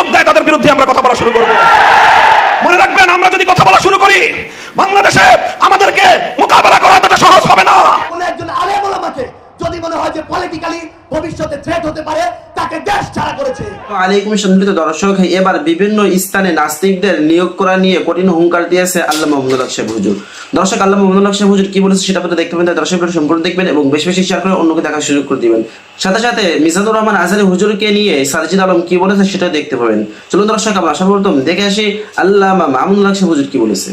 নিয়োগ দেয় তাদের বিরুদ্ধে আমরা কথা বলা শুরু করব। মনে রাখবেন, আমরা যদি কথা বলা শুরু করি, বাংলাদেশে আমাদেরকে মোকাবেলা করা সহজ হবে না। একজন আলেম ওলামাকে যদি মনে হয় যে পলিটিক্যালি ভবিষ্যতে থ্রেট হতে পারে তাকে দেশ ছাড়া করেছে। আলাইকুম সম্মিলিত দর্শক এবার বিভিন্ন স্থানে নাস্তিকদের নিয়োগ করা নিয়ে কঠিন হুঙ্কার দিয়েছে আল্লাহ মোহাম্মদ সাহেব হুজুর। দর্শক আল্লাহ মোহাম্মদ সাহেব হুজুর কি বলেছে সেটা আপনারা দেখতে পাবেন দর্শক সম্পূর্ণ দেখবেন এবং বেশি বেশি শেয়ার করে অন্যকে দেখার সুযোগ করে দিবেন। সাথে সাথে মিজানুর রহমান আজারি হুজুরকে নিয়ে সারজিদ আলম কি বলেছে সেটা দেখতে পাবেন। চলুন দর্শক আমরা সর্বপ্রথম দেখে আসি আল্লাহ মামুনুল্লাহ সাহেব হুজুর কি বলেছে।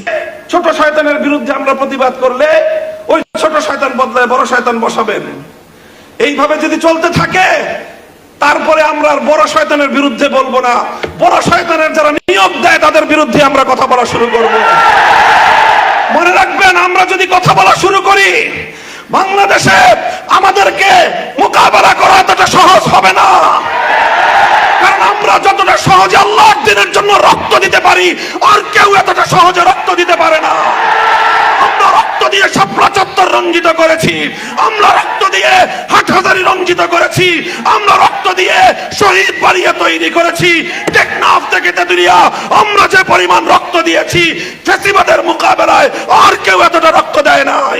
ছোট শয়তানের বিরুদ্ধে আমরা প্রতিবাদ করলে ওই ছোট শয়তান বদলায় বড় শয়তান বসাবেন। এইভাবে যদি চলতে থাকে, তারপরে আমরা বড় শয়তানের বিরুদ্ধে বলব না। বড় শয়তানের যারা নিয়োগ দেয়, তাদের বিরুদ্ধে আমরা কথা বলা শুরু করব। মনে রাখবেন, আমরা যদি কথা বলা শুরু করি, বাংলাদেশে আমাদেরকে মোকাবেলা করা এতটা সহজ হবে না। কারণ আমরা যতটা সহজে আল্লাহর দিনের জন্য রক্ত দিতে পারি, আর কেউ এতটা সহজে রক্ত দিতে পারে না। দিয়ে শাপলা চত্বর রঞ্জিত করেছি। আমরা রক্ত দিয়ে হাটহাজারি রঞ্জিত করেছি। আমরা রক্ত দিয়ে শহীদ বাড়িয়ে তৈরি করেছি। টেকনাফ থেকে তেতুলিয়া আমরা যে পরিমাণ রক্ত দিয়েছি, ফেসিবাদের মোকাবেলায় আর কেউ এতটা রক্ত দেয় নাই।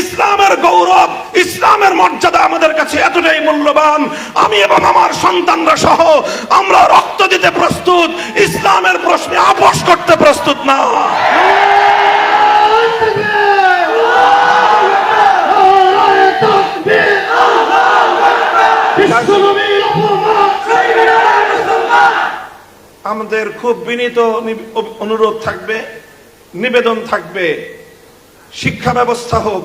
ইসলামের গৌরব, ইসলামের মর্যাদা আমাদের কাছে এতটাই মূল্যবান। আমি এবং আমার সন্তানরা সহ আমরা রক্ত দিতে প্রস্তুত, ইসলামের প্রশ্নে আপোষ করতে প্রস্তুত না। আমাদের খুব বিনীত অনুরোধ থাকবে, নিবেদন থাকবে। শিক্ষা ব্যবস্থা হোক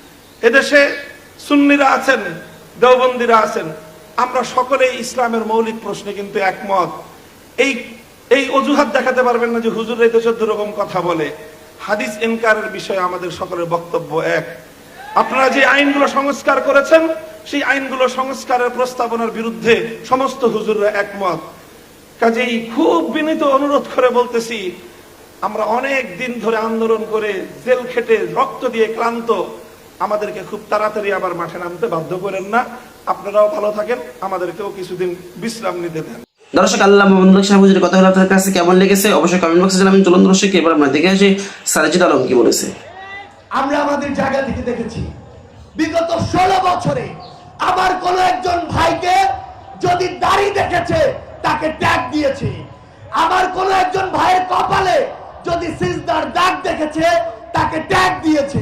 এদেশে সুন্নিরা আছেন, দেওবন্দিরা আছেন। আমরা সকলেই ইসলামের মৌলিক প্রশ্নে কিন্তু একমত। এই এই অজুহাত দেখাতে পারবেন না যে হুজুর এই দেশের দুরকম কথা বলে। হাদিস ইনকারের বিষয়ে আমাদের সকলের বক্তব্য এক। আপনারা যে আইনগুলো সংস্কার করেছেন, সেই আইনগুলো সংস্কারের প্রস্তাবনার বিরুদ্ধে সমস্ত হুজুররা একমত। কাজেই খুব বিনীত অনুরোধ করে বলতেছি, আমরা অনেক দিন ধরে আন্দোলন করে জেল খেটে রক্ত দিয়ে ক্লান্ত আমাদেরকে খুব তাড়াতাড়ি আবার মাঠে নামতে বাধ্য করেন না। আপনারাও ভালো থাকেন আমাদেরকেও কিছুদিন বিশ্রাম নিতে দেন। দর্শক আল্লাহ মোহাম্মদ সাহেব হুজুরের কথা হলো আপনার কাছে কেমন লেগেছে? অবশ্যই কমেন্ট বক্সে জানাবেন। চলুন দর্শক এবার আমরা দেখে আসি সারজিদ আলম কি বলেছে। আমরা আমাদের জায়গা থেকে দেখেছি বিগত ষোলো বছরে আমার কোন একজন ভাইকে যদি দাড়ি দেখেছে তাকে ট্যাগ দিয়েছে। আমার কোন একজন ভাইয়ের কপালে যদি সিজদার দাগ দেখেছে তাকে ট্যাগ দিয়েছে।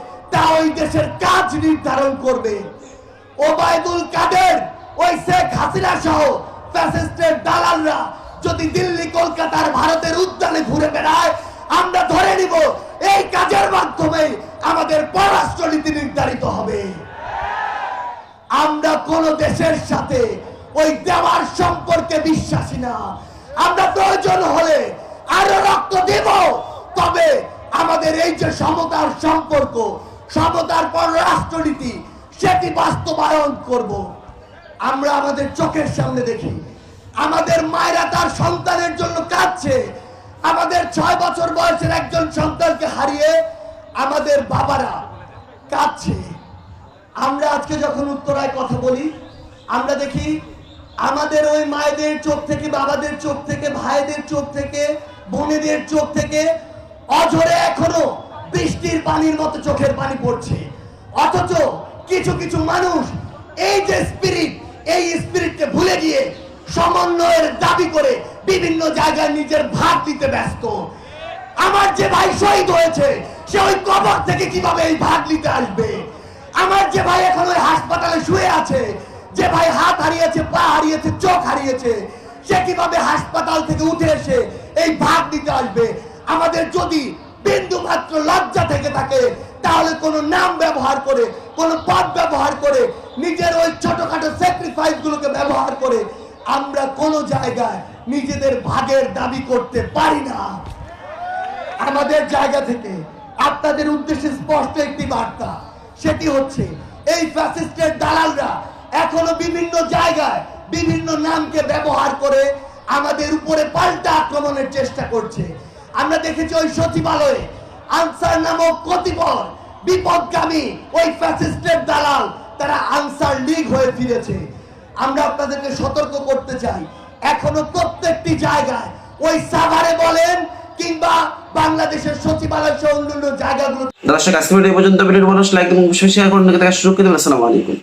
দেশের কাজ নির্ধারণ করবে। ওবায়দুল কাদের, ওই শেখ হাসিনা সহ ফ্যাসিস্টের দালালরা যদি দিল্লি, কলকাতার ভারতের উদ্যানে ঘুরে বেড়ায়, আমরা ধরে নিব এই কাজের মাধ্যমে আমাদের পররাষ্ট্রনীতি নির্ধারিত হবে। আমরা কোন দেশের সাথে ওই দেওয়ার সম্পর্কে বিশ্বাসী না। আমরা প্রয়োজন হলে আরও রক্ত দেব। তবে আমাদের এই যে সমতার সম্পর্ক সমতার পর রাষ্ট্রনীতি, সেটি বাস্তবায়ন করব। আমরা আমাদের চোখের সামনে দেখি। আমাদের মায়েরা তার সন্তানের জন্য কাঁদছে। আমাদের ছয় বছর বয়সের একজন সন্তানকে হারিয়ে আমাদের বাবারা কাঁদছে। আমরা আজকে যখন উত্তরায় কথা বলি, আমরা দেখি আমাদের ওই মায়েদের চোখ থেকে, বাবাদের চোখ থেকে, ভাইদের চোখ থেকে, বোনেদের চোখ থেকে অঝরে এখনও বৃষ্টির পানির মতো চোখের পানি পড়ছে। অথচ কিছু কিছু মানুষ এই যে স্পিরিট এই স্পিরিটকে ভুলে গিয়ে সমন্বয়ের দাবি করে বিভিন্ন জায়গায় নিজের ভাগ দিতে ব্যস্ত। আমার যে ভাই শহীদ হয়েছে, সে ওই কবর থেকে কীভাবে এই ভাগ নিতে আসবে? আমার যে ভাই এখন ওই হাসপাতালে শুয়ে আছে, যে ভাই হাত হারিয়েছে, পা হারিয়েছে, চোখ হারিয়েছে, সে কীভাবে হাসপাতাল থেকে উঠে এসে এই ভাগ দিতে আসবে? আমাদের যদি বিন্দু মাত্র লজ্জা থেকে থাকে। তাহলে কোনো নাম ব্যবহার করে, কোনো পদ ব্যবহার করে, নিজের ওই ছোটখাটো স্যাক্রিফাইস গুলোকে ব্যবহার করে আমরা কোনো জায়গায় নিজেদের ভাগের দাবি করতে পারি না। আমাদের জায়গা থেকে আপনাদের উদ্দেশ্যে স্পষ্ট একটি বার্তা, সেটি হচ্ছে এই ফ্যাসিস্টের দালালরা এখনও বিভিন্ন জায়গায় বিভিন্ন নামকে ব্যবহার করে আমাদের উপরে পাল্টা আক্রমণের চেষ্টা করছে। আমরা দেখেছি ওই সচিবালয়ে আনসার নামক কতিপয় বিপদগামী ওই ফ্যাসিস্টের দালাল, তারা আনসার লীগ হয়ে ফিরেছে। আমরা আপনাদেরকে সতর্ক করতে চাই। এখনও প্রত্যেকটি জায়গায় ওই সাভারে বলেন কিংবা বাংলাদেশের সচিবালয় সহ অন্যান্য জায়গাগুলো দর্শক আজকে পর্যন্ত। ভিডিও ভালো লাইক এবং শেয়ার করুন। সুযোগ আসসালামু আলাইকুম।